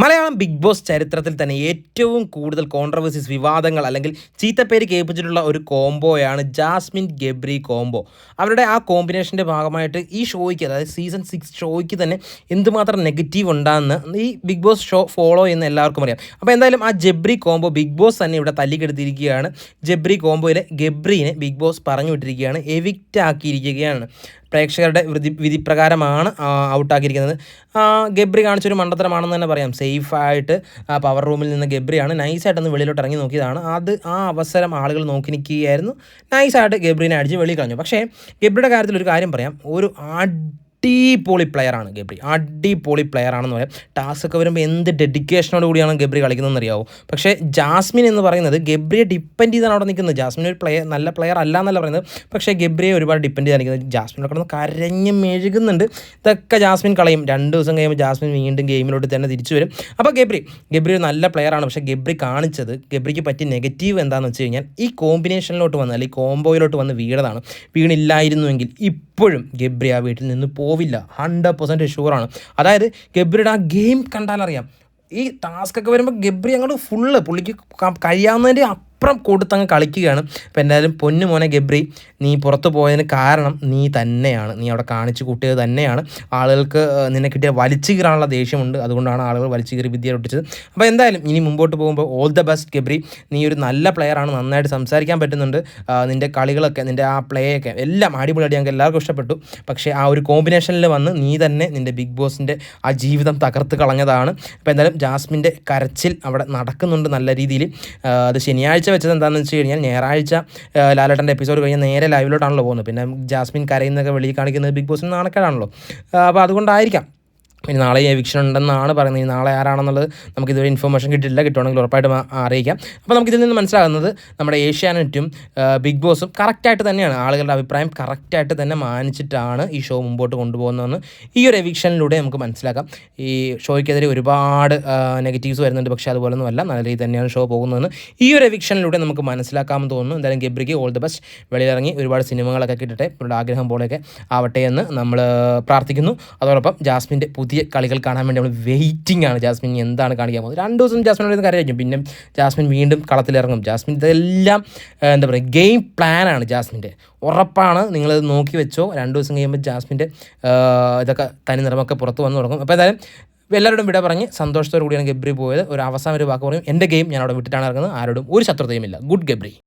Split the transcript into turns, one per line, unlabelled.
Malayalam big boss ചരിത്രത്തിൽ തന്നെ ഏറ്റവും കൂടുതൽ കോൺട്രവേഴ്സീസ് വിവാദങ്ങൾ അല്ലെങ്കിൽ ചീത്തപ്പേര് കേൾപ്പിച്ചിട്ടുള്ള ഒരു കോംബോയാണ് ജാസ്മിൻ ഗബ്രി കോംബോ. അവരുടെ ആ കോമ്പിനേഷന്റെ ഭാഗമായിട്ട് ഈ ഷോയ്ക്ക് അതായത് സീസൺ സിക്സ് ഷോയ്ക്ക് തന്നെ എന്തുമാത്രം നെഗറ്റീവ് ഉണ്ടാകുന്ന ഈ ബിഗ് ബോസ് ഷോ ഫോളോ ചെയ്യുന്ന എല്ലാവർക്കും അറിയാം. അപ്പോൾ എന്തായാലും ആ ജബ്രി കോംബോ ബിഗ് ബോസ് തന്നെ ഇവിടെ തല്ലിക്കെടുത്തിരിക്കുകയാണ് ജബ്രി കോംബോയിലെ ഗബ്രീനെ ബിഗ് ബോസ് പറഞ്ഞു വിട്ടിരിക്കുകയാണ് എവിക്റ്റ് ആക്കിയിരിക്കുകയാണ്. പ്രേക്ഷകരുടെ വിധി വിധിപ്രകാരമാണ് ഔട്ടാക്കിയിരിക്കുന്നത് ഗബ്രി കാണിച്ചൊരു മണ്ടത്തരമാണെന്ന് തന്നെ പറയാം. സേഫായിട്ട് ആ പവർ റൂമിൽ നിന്ന് ഗബ്രിയാണ് നൈസായിട്ടൊന്ന് വെളിയിലോട്ട് ഇറങ്ങി നോക്കിയതാണ്. അത് ആ അവസരം ആളുകൾ നോക്കി നിൽക്കുകയായിരുന്നു. നൈസായിട്ട് ഗബ്രീനെ അടിച്ച് വെളിയിൽ കളഞ്ഞു. പക്ഷേ ഗബ്രിയുടെ കാര്യത്തിൽ ഒരു കാര്യം പറയാം. ഒരു അടിപൊളി പ്ലെയറാണ് ഗബ്രി. അടിപൊളി പ്ലെയറാണെന്ന് പറയാം. ടാസ്ക് ഒക്കെ വരുമ്പോൾ എന്ത് ഡെഡിക്കേഷനോട് കൂടിയാണ് ഗബ്രി കളിക്കുന്നതെന്ന് അറിയാവോ? പക്ഷേ ജാസ്മിൻ എന്ന് പറയുന്നത് ഗബ്രിയെ ഡിപ്പെൻഡ് ചെയ്താണ് അവിടെ നിൽക്കുന്നത്. ജാസ്മിൻ ഒരു പ്ലെയർ നല്ല പ്ലെയർ അല്ല എന്നല്ല പറയുന്നത്. പക്ഷേ ഗബ്രിയെ ഒരുപാട് ഡിപ്പെൻഡ് ചെയ്ത് നിൽക്കുന്നത്. ജാസ്മിൻ കിടന്ന് കരഞ്ഞ് മെഴുകുന്നുണ്ട്. ഇതൊക്കെ ജാസ്മിൻ കളയും. രണ്ട് ദിവസം കഴിയുമ്പോൾ ജാസ്മിൻ വീണ്ടും ഗെയിമിലോട്ട് തന്നെ തിരിച്ചു വരും. അപ്പോൾ ഗബ്രി ഗബ്രി ഒരു നല്ല പ്ലെയറാണ് പക്ഷേ ഗബ്രി കാണിച്ചത് ഗബ്രിക്ക് പറ്റിയ നെഗറ്റീവ് എന്താണെന്ന് വെച്ച് കഴിഞ്ഞാൽ ഈ കോമ്പിനേഷനിലോട്ട് വന്ന് അല്ലെങ്കിൽ കോംബോയിലോട്ട് വന്ന് വീണതാണ്. വീണില്ലായിരുന്നുവെങ്കിൽ ഇപ്പോഴും ഗബ്രി ആ വീട്ടിൽ നിന്ന് പോവില്ല. ഹൺഡ്രഡ് പെർസെന്റ് ഷുവറാണ് അതായത് ഗബ്രിയുടെ ആ ഗെയിം കണ്ടാലറിയാം. ഈ ടാസ്ക് ഒക്കെ വരുമ്പോൾ ഗബ്രി അങ്ങോട്ട് ഫുള്ള് പുള്ളിക്ക് കഴിയാവുന്നതിന്റെ അപ്പുറം കൊടുത്തങ്ങ് കളിക്കുകയാണ്. അപ്പോൾ എന്തായാലും പൊന്നു മോനെ ഗബ്രി നീ പുറത്തു പോയതിന് കാരണം നീ തന്നെയാണ്. നീ അവിടെ കാണിച്ചു കൂട്ടിയത് തന്നെയാണ്. ആളുകൾക്ക് നിന്നെ കിട്ടിയ വലിച്ചു കീറാനുള്ള ദേഷ്യമുണ്ട്. അതുകൊണ്ടാണ് ആളുകൾ വലിച്ചു കീറി വിദ്യ ഒട്ടിച്ചത്. അപ്പോൾ എന്തായാലും ഇനി മുമ്പോട്ട് പോകുമ്പോൾ ഓൾ ദ ബെസ്റ്റ് ഗബ്രി. നീ ഒരു നല്ല പ്ലെയറാണ് നന്നായിട്ട് സംസാരിക്കാൻ പറ്റുന്നുണ്ട്. നിന്റെ കളികളൊക്കെ നിന്റെ ആ പ്ലേയൊക്കെ എല്ലാം അടിപൊളിയായിട്ട് ഞങ്ങൾക്ക് എല്ലാവർക്കും ഇഷ്ടപ്പെട്ടു. പക്ഷേ ആ ഒരു കോമ്പിനേഷനിൽ വന്ന് നീ തന്നെ നിന്റെ ബിഗ് ബോസിന്റെ ആ ജീവിതം തകർത്ത് കളഞ്ഞതാണ്. അപ്പോൾ എന്തായാലും ജാസ്മിന്റെ കരച്ചിൽ അവിടെ നടക്കുന്നുണ്ട് നല്ല രീതിയിൽ. അത് ശനിയാഴ്ച ഞായറാഴ്ച വെച്ചത് എന്താണെന്ന് വെച്ച് കഴിഞ്ഞാൽ ഞായറാഴ്ച ലാലേട്ടന്റെ എപ്പിസോഡ് കഴിഞ്ഞ് നേരെ ലൈവിലോട്ടാണല്ലോ പോകുന്നത്. പിന്നെ ജാസ്മിൻ കരയുന്നൊക്കെ വെളിയിൽ കാണിക്കുന്നത് ബിഗ് ബോസിന് നാണക്കേടാണല്ലോ. അപ്പോൾ അതുകൊണ്ടായിരിക്കാം ഇനി നാളെ എവിക്ഷൻ ഉണ്ടെന്നാണ് പറയുന്നത്. ഇനി നാളെ ആരാണെന്നുള്ളത് നമുക്ക് ഇതുവരെ ഇൻഫർമേഷൻ കിട്ടില്ല കിട്ടുവാണെങ്കിൽ ഉറപ്പായിട്ടും അറിയിക്കാം. അപ്പോൾ നമുക്ക് ഇതിൽ നിന്ന് മനസ്സിലാകുന്നത് നമ്മുടെ ഏഷ്യാനെറ്റും ബിഗ് ബോസും കറക്റ്റായിട്ട് തന്നെയാണ്. ആളുകളുടെ അഭിപ്രായം കറക്റ്റായിട്ട് തന്നെ മാനിച്ചിട്ടാണ് ഈ ഷോ മുമ്പോട്ട് കൊണ്ടുപോകുന്നതെന്ന് ഈ ഒരു എവിക്ഷനിലൂടെ നമുക്ക് മനസ്സിലാക്കാം. ഈ ഷോയ്ക്കെതിരെ ഒരുപാട് നെഗറ്റീവ്സ് വരുന്നുണ്ട്. പക്ഷേ അതുപോലൊന്നും അല്ല. നല്ല രീതിയിൽ തന്നെയാണ് ഷോ പോകുന്നതെന്ന് ഈ ഒരു എവിക്ഷനിലൂടെ നമുക്ക് മനസ്സിലാക്കാമെന്ന് തോന്നുന്നു. എന്തായാലും ഗബ്രിക്ക് ഓൾ ദി ബെസ്റ്റ് വെളിയിലിറങ്ങി ഒരുപാട് സിനിമകളൊക്കെ കിട്ടട്ടെ. ഇവരുടെ ആഗ്രഹം പോലെയൊക്കെ ആവട്ടെ എന്ന് നമ്മൾ പ്രാർത്ഥിക്കുന്നു. അതോടൊപ്പം ജാസ്മിന്റെ പുതിയ പുതിയ കളികൾ കാണാൻ വേണ്ടി നമ്മൾ വെയിറ്റിംഗ് ആണ്. ജാസ്മിൻ എന്താണ് കാണിക്കാൻ പോകുന്നത്? രണ്ട് ദിവസം ജാസ്മിൻ അവിടെ നിന്ന് കഴിഞ്ഞു പിന്നെ ജാസ്മിൻ വീണ്ടും കളത്തിലിറങ്ങും ജാസ്മിൻ ഇതെല്ലാം എന്താ പറയുക ഗെയിം പ്ലാനാണ് ജാസ്മിന്റെ. ഉറപ്പാണ് നിങ്ങളത് നോക്കി വെച്ചോ. രണ്ട് ദിവസം കഴിയുമ്പോൾ ജാസ്മിന്റെ ഇതൊക്കെ തനി നിറമൊക്കെ പുറത്ത് വന്ന് തുടങ്ങും. അപ്പോൾ എന്തായാലും എല്ലാവരോടും വിട പറഞ്ഞ് സന്തോഷത്തോടു കൂടിയാണ് ഗബ്രി പോയത്. ഒരു അവസാനം ഒരു വാക്ക് പറയും. എന്റെ ഗെയിം ഞാൻ അവിടെ വിട്ടിട്ടാണ് ഇറങ്ങുന്നത്. ആരോടും ഒരു ശത്രുതയുമില്ല. ഗുഡ് ഗബ്രി.